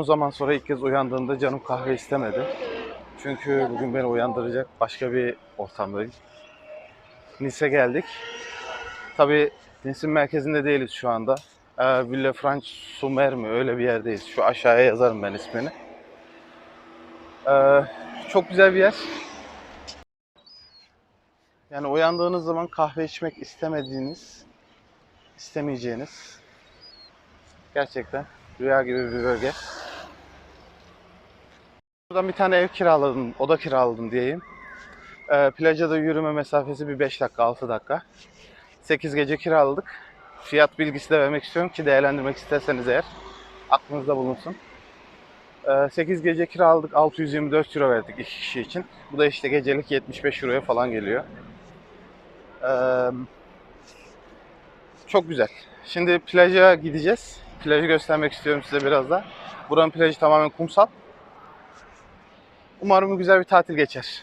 Uzun zaman sonra ilk kez uyandığımda canım kahve istemedi. Çünkü bugün beni uyandıracak başka bir ortamdayım. Nice geldik. Tabii Nice'in merkezinde değiliz şu anda. Ee, Villefranche Sumer mi öyle bir yerdeyiz. Şu aşağıya yazarım ben ismini. Ee, çok güzel bir yer. Yani uyandığınız zaman kahve içmek istemediğiniz, istemeyeceğiniz gerçekten rüya gibi bir bölge. Buradan bir tane ev kiraladım, oda kiraladım diyeyim. Ee, plaja da yürüme mesafesi bir 5 dakika, 6 dakika. 8 gece kiraladık. Fiyat bilgisi de vermek istiyorum ki değerlendirmek isterseniz eğer aklınızda bulunsun. Ee, 8 gece kiraladık, 624 euro verdik iki kişi için. Bu da işte gecelik 75 euroya falan geliyor. Ee, çok güzel. Şimdi plaja gideceğiz. Plajı göstermek istiyorum size biraz da. Buranın plajı tamamen kumsal. Umarım güzel bir tatil geçer.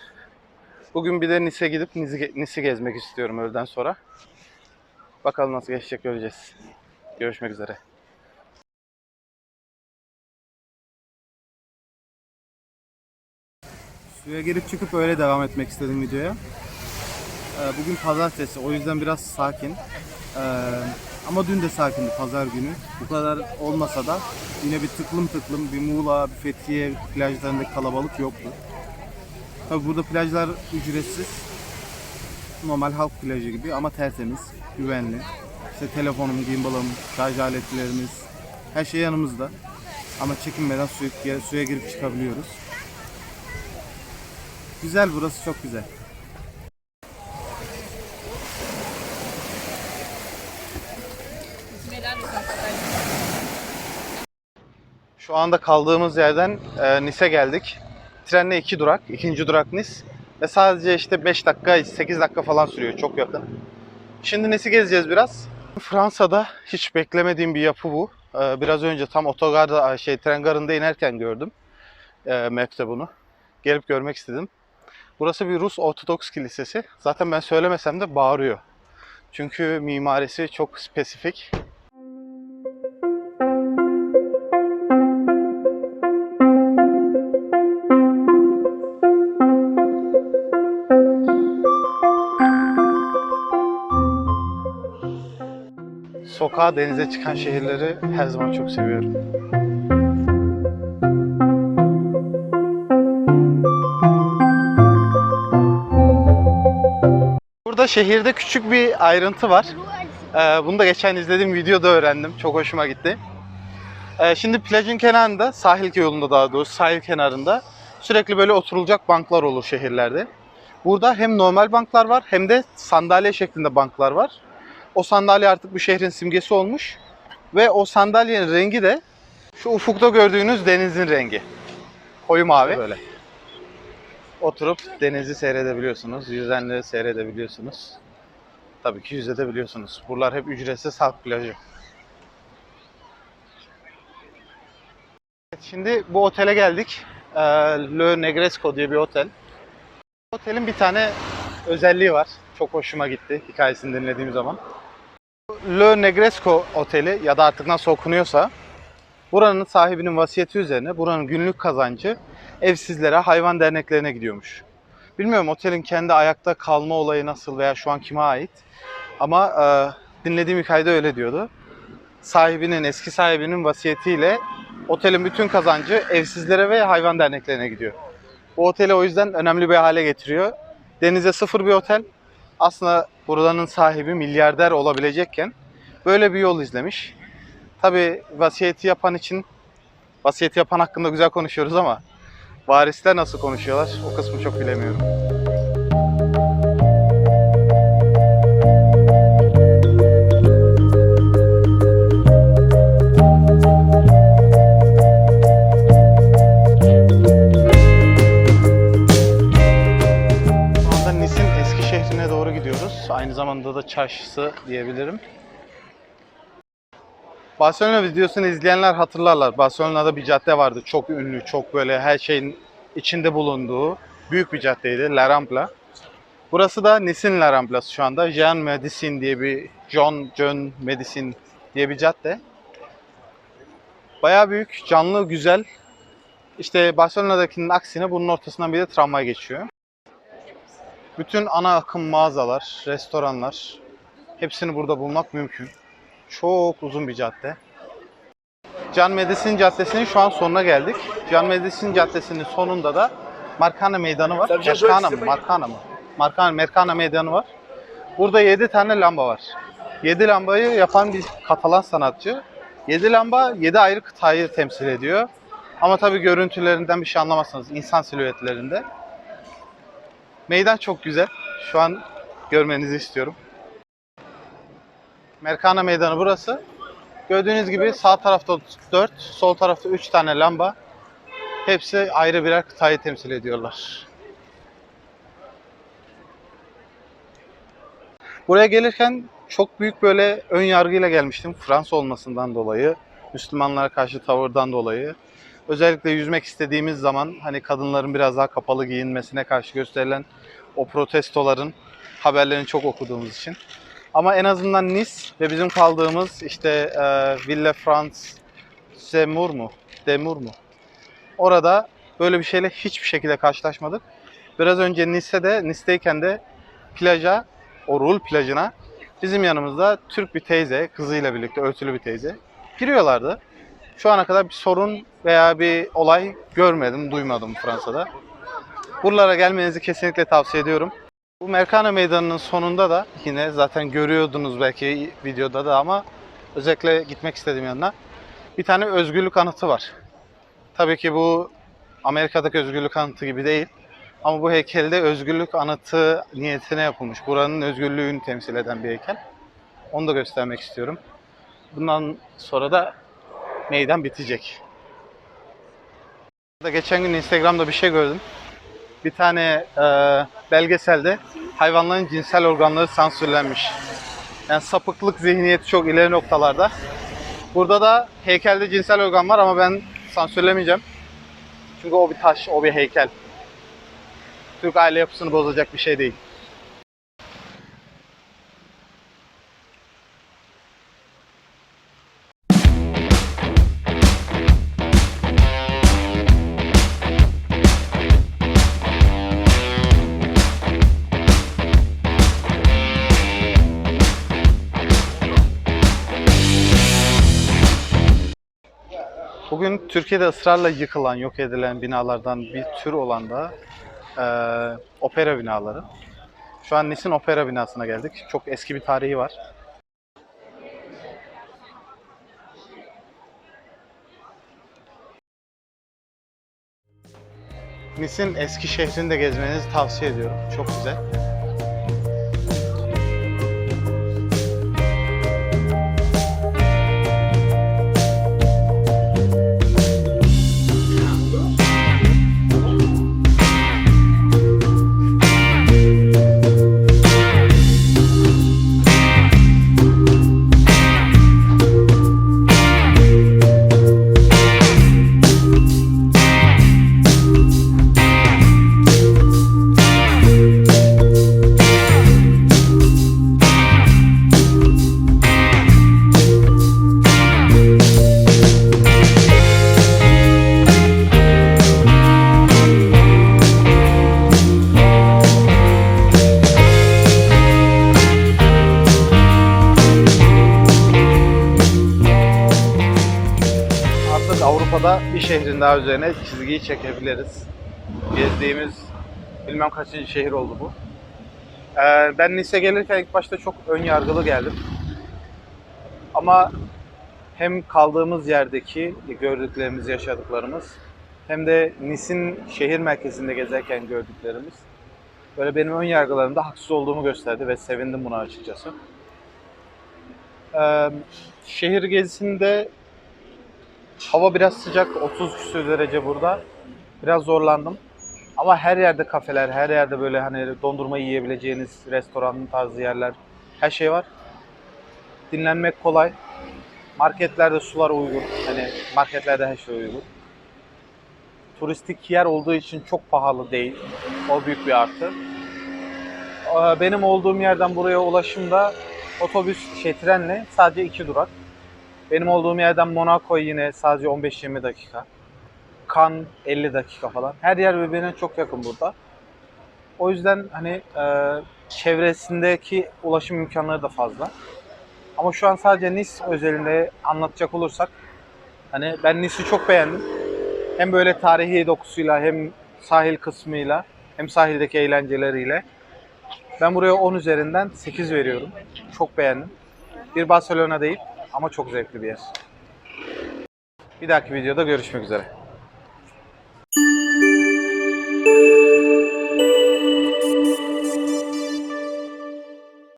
Bugün bir de Nice gidip Nice, Nice gezmek istiyorum öğleden sonra. Bakalım nasıl geçecek göreceğiz. Görüşmek üzere. Suya girip çıkıp öyle devam etmek istedim videoya. Ee, Bugün pazartesi o yüzden biraz sakin. Ama dün de sakindi pazar günü. Bu kadar olmasa da yine bir tıklım tıklım bir Muğla, bir Fethiye plajlarındaki kalabalık yoktu. Tabi burada plajlar ücretsiz. Normal halk plajı gibi ama tertemiz, güvenli. İşte telefonum, gimbalım, şarj aletlerimiz, her şey yanımızda. Ama çekinmeden suya, suya girip çıkabiliyoruz. Güzel burası çok güzel. Şu anda kaldığımız yerden e, Nice geldik. Trenle iki durak. ikinci durak Nice. Ve sadece işte 5 dakika, 8 dakika falan sürüyor. Çok yakın. Şimdi Nice'i gezeceğiz biraz. Fransa'da hiç beklemediğim bir yapı bu. E, biraz önce tam otogarda, şey tren garında inerken gördüm. E, map'te bunu. Gelip görmek istedim. Burası bir Rus Ortodoks Kilisesi. Zaten ben söylemesem de bağırıyor. Çünkü mimarisi çok spesifik. Sokağa denize çıkan şehirleri her zaman çok seviyorum. Burada şehirde küçük bir ayrıntı var. Ee, bunu da geçen izlediğim videoda öğrendim. Çok hoşuma gitti. Ee, şimdi plajın kenarında, sahil yolunda daha doğrusu sahil kenarında sürekli böyle oturulacak banklar olur şehirlerde. Burada hem normal banklar var hem de sandalye şeklinde banklar var. O sandalye artık bu şehrin simgesi olmuş. Ve o sandalyenin rengi de şu ufukta gördüğünüz denizin rengi. Koyu mavi. Böyle. Oturup denizi seyredebiliyorsunuz. Yüzenleri seyredebiliyorsunuz. Tabii ki yüzebiliyorsunuz. Buralar hep ücretsiz halk plajı. Evet, Şimdi bu otele geldik. Ee, Le Negresco diye bir otel. Otelin bir tane özelliği var. Çok hoşuma gitti hikayesini dinlediğim zaman. Le Negresco Oteli ya da artık nasıl okunuyorsa buranın sahibinin vasiyeti üzerine buranın günlük kazancı evsizlere, hayvan derneklerine gidiyormuş. Bilmiyorum otelin kendi ayakta kalma olayı nasıl veya şu an kime ait. Ama e, dinlediğim hikayede öyle diyordu. Sahibinin, eski sahibinin vasiyetiyle otelin bütün kazancı evsizlere ve hayvan derneklerine gidiyor. Bu oteli o yüzden önemli bir hale getiriyor. Denize sıfır bir otel. Aslında buranın sahibi milyarder olabilecekken böyle bir yol izlemiş. Tabi vasiyeti yapan için vasiyeti yapan hakkında güzel konuşuyoruz ama varisler nasıl konuşuyorlar o kısmı çok bilemiyorum. Gidiyoruz. Aynı zamanda da çarşısı diyebilirim. Barcelona videosunu izleyenler hatırlarlar. Barcelona'da bir cadde vardı. Çok ünlü, çok böyle her şeyin içinde bulunduğu büyük bir caddeydi. La Rambla. Burası da Nice'in La Rambla'sı şu anda. Jean Medicine diye bir John John Medicine diye bir cadde. Bayağı büyük, canlı, güzel. İşte Barcelona'dakinin aksine bunun ortasından bir de tramvay geçiyor. Bütün ana akım mağazalar, restoranlar hepsini burada bulmak mümkün. Çok uzun bir cadde. Can Medisin Caddesi'nin şu an sonuna geldik. Can Medisin Caddesi'nin sonunda da Marcana Meydanı var. Marcana mı? Marcana mı? Marcana, Mercana Meydanı var. Burada 7 tane lamba var. 7 lambayı yapan bir Katalan sanatçı. 7 lamba 7 ayrı kıtayı temsil ediyor. Ama tabii görüntülerinden bir şey anlamazsınız. insan silüetlerinde. Meydan çok güzel. Şu an görmenizi istiyorum. Mercana Meydanı burası. Gördüğünüz gibi sağ tarafta 4, sol tarafta 3 tane lamba. Hepsi ayrı birer kıtayı temsil ediyorlar. Buraya gelirken çok büyük böyle ön yargıyla gelmiştim. Fransa olmasından dolayı, Müslümanlara karşı tavırdan dolayı. Özellikle yüzmek istediğimiz zaman hani kadınların biraz daha kapalı giyinmesine karşı gösterilen o protestoların haberlerini çok okuduğumuz için. Ama en azından Nice ve bizim kaldığımız işte e, Ville France Zemur mu? Demur mu? Orada böyle bir şeyle hiçbir şekilde karşılaşmadık. Biraz önce Nice'de, Nice'deyken de plaja, o Rul plajına bizim yanımızda Türk bir teyze, kızıyla birlikte örtülü bir teyze giriyorlardı. Şu ana kadar bir sorun veya bir olay görmedim, duymadım Fransa'da. Buralara gelmenizi kesinlikle tavsiye ediyorum. Bu Mercana Meydanı'nın sonunda da yine zaten görüyordunuz belki videoda da ama özellikle gitmek istedim yanına. Bir tane özgürlük anıtı var. Tabii ki bu Amerika'daki özgürlük anıtı gibi değil. Ama bu heykelde özgürlük anıtı niyetine yapılmış. Buranın özgürlüğünü temsil eden bir heykel. Onu da göstermek istiyorum. Bundan sonra da meydan bitecek. Geçen gün Instagram'da bir şey gördüm. Bir tane e, belgeselde hayvanların cinsel organları sansürlenmiş. Yani sapıklık zihniyeti çok ileri noktalarda. Burada da heykelde cinsel organ var ama ben sansürlemeyeceğim. Çünkü o bir taş, o bir heykel. Türk aile yapısını bozacak bir şey değil. Bugün Türkiye'de ısrarla yıkılan, yok edilen binalardan bir tür olan da eee, opera binaları. Şu an Nice'in opera binasına geldik. Çok eski bir tarihi var. Nice'in eski şehrini de gezmenizi tavsiye ediyorum. Çok güzel. Avrupa'da bir şehrin daha üzerine çizgiyi çekebiliriz. Gezdiğimiz bilmem kaçıncı şehir oldu bu. Ee, ben Nice'e gelirken ilk başta çok ön yargılı geldim. Ama hem kaldığımız yerdeki gördüklerimiz, yaşadıklarımız hem de Nice'in şehir merkezinde gezerken gördüklerimiz böyle benim ön yargılarımda haksız olduğumu gösterdi ve sevindim buna açıkçası. Ee, şehir gezisinde Hava biraz sıcak, 30 küsur derece burada. Biraz zorlandım. Ama her yerde kafeler, her yerde böyle hani dondurma yiyebileceğiniz restoran tarzı yerler, her şey var. Dinlenmek kolay. Marketlerde sular uygun. Hani marketlerde her şey uygun. Turistik yer olduğu için çok pahalı değil. O büyük bir artı. Ee, Benim olduğum yerden buraya ulaşımda otobüs, şey trenle sadece iki durak. Benim olduğum yerden Monaco yine sadece 15-20 dakika. Cannes 50 dakika falan. Her yer birbirine çok yakın burada. O yüzden hani e, çevresindeki ulaşım imkanları da fazla. Ama şu an sadece Nice özelinde anlatacak olursak hani ben Nice'i çok beğendim. Hem böyle tarihi dokusuyla hem sahil kısmıyla hem sahildeki eğlenceleriyle. Ben buraya 10 üzerinden 8 veriyorum. Çok beğendim. Bir Barcelona değil ama çok zevkli bir yer. Bir dahaki videoda görüşmek üzere.